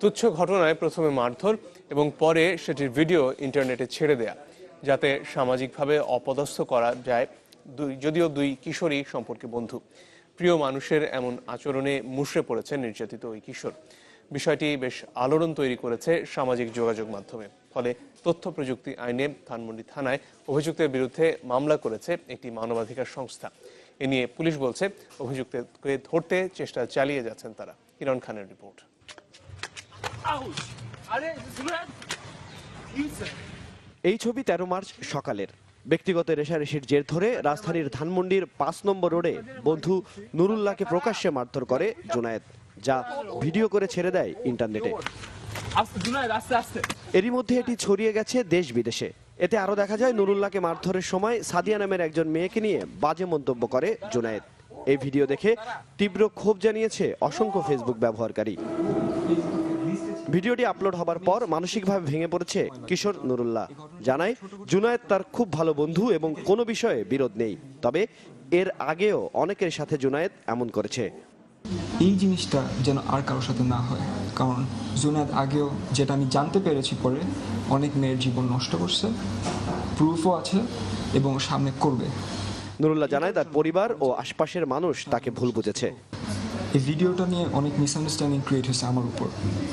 তুচ্ছ ঘটনায় প্রথমে মারধর এবং পরে সেটির ভিডিও ইন্টারনেটে ছেড়ে দেয়া, যাতে সামাজিকভাবে অপদস্থ করা যায় দুই, যদিও দুই কিশোরী সম্পর্কে বন্ধু। প্রিয় মানুষের এমন আচরণে মুষড়ে পড়েছে নির্যাতিত ওই কিশোর। বিষয়টি বেশ আলোড়ন তৈরি করেছে সামাজিক যোগাযোগ মাধ্যমে। ফলে তথ্য প্রযুক্তি আইনে ধানমন্ডি থানায় অভিযুক্তের বিরুদ্ধে মামলা করেছে একটি মানবাধিকার সংস্থা। এ নিয়ে পুলিশ বলছে, অভিযুক্তকে ধরতে চেষ্টা চালিয়ে যাচ্ছেন তারা। কিরণ খানের রিপোর্ট। এই ছবি তেরো মার্চ সকালের। ব্যক্তিগত রেশারেশির জের ধরে রাজধানীর ধানমন্ডির পাঁচ নম্বর রোডে বন্ধু নুরুল্লাহকে প্রকাশ্যে মারধর করে জুনায়েদ যা ভিডিও করে ছেড়ে দেয় ইন্টারনেটে। এরই মধ্যে এটি ছড়িয়ে গেছে দেশ বিদেশে। এতে আরও দেখা যায় নুরুল্লাহকে মারধরের সময় সাদিয়া নামের একজন মেয়েকে নিয়ে বাজে মন্তব্য করে জুনায়েদ। এই ভিডিও দেখে তীব্র ক্ষোভ জানিয়েছে অসংখ্য ফেসবুক ব্যবহারকারী। ভিডিওটি আপলোড হবার পর মানসিকভাবে ভেঙে পড়েছে কিশোর নুরুল্লাহ। জানায় জুনায়েদ তার খুব ভালো বন্ধু এবং কোনো বিষয়ে বিরোধ নেই। তবে এর আগেও অনেকের সাথে জুনায়েদ এমন করেছে। এই জিনিসটা যেন আর কারোর সাথে না হয়। কারণ জুনাদ আগেও যেটা আমি জানতে পেরেছি পরে অনেক মেয়ের জীবন নষ্ট করছে প্রুফও আছে এবং সামনে করবে। নুরুল্লাহ জানায় তার পরিবার ও আশপাশের মানুষ তাকে ভুল বুঝেছে। এই ভিডিওটা নিয়ে অনেক মিসআন্ডারস্ট্যান্ডিং ক্রিয়েট হয়েছে আমার উপর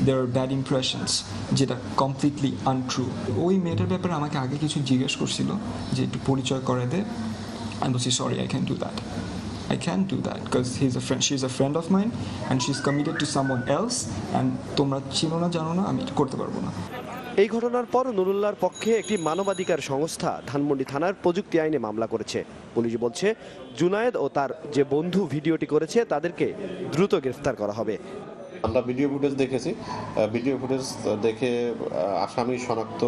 দেয়ার আর ব্যাড ইমপ্রেশনস যেটা কমপ্লিটলি আনট্রু ওই মেয়েটার ব্যাপারে আমাকে আগে কিছু জিজ্ঞেস করছিল যে একটু পরিচয় করে দে আমি বলছি sorry I can do that I can't do that because he's a friend. She's a friend of mine, and she's committed to someone else. And তোমরা চিনো না জানো না আমি এটা করতে পারব না এই ঘটনার পর নুরুল্লাহর পক্ষে একটি মানবাধিকার সংস্থা ধানমন্ডি থানার প্রযুক্তি আইনে মামলা করেছে। পুলিশ বলছে, জুনায়েদ ও তার যে বন্ধু ভিডিওটি করেছে, তাদেরকে দ্রুত গ্রেফতার করা হবে। আমরা ভিডিও ফুটেজ দেখেছি। ভিডিও ফুটেজ দেখে আসামি শনাক্ত,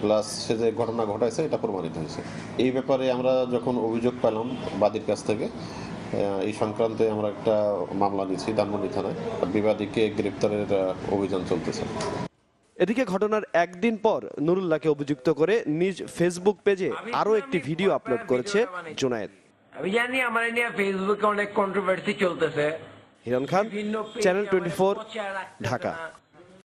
প্লাস সে যে ঘটনা ঘটাইছে, এটা প্রমাণিত হয়েছে। এই ব্যাপারে আমরা যখন অভিযোগ পেলাম বাদীর কাছ থেকে এই সংক্রান্তে আমরা একটা মামলা নিয়েছি ধানমন্ডি থানায়। বিবাদীকে গ্রেপ্তারের অভিযান চলতেছে। এদিকে ঘটনার একদিন পর নুরুল্লাহকে অভিযুক্ত করে নিজ ফেসবুক পেজে আরও একটি ভিডিও আপলোড করেছে জুনায়েদ। আমি জানি আমার নিয়ে ফেসবুকে অনেক কন্ট্রোভার্সি চলতেছে। Hiran Khan channel twenty Dhaka.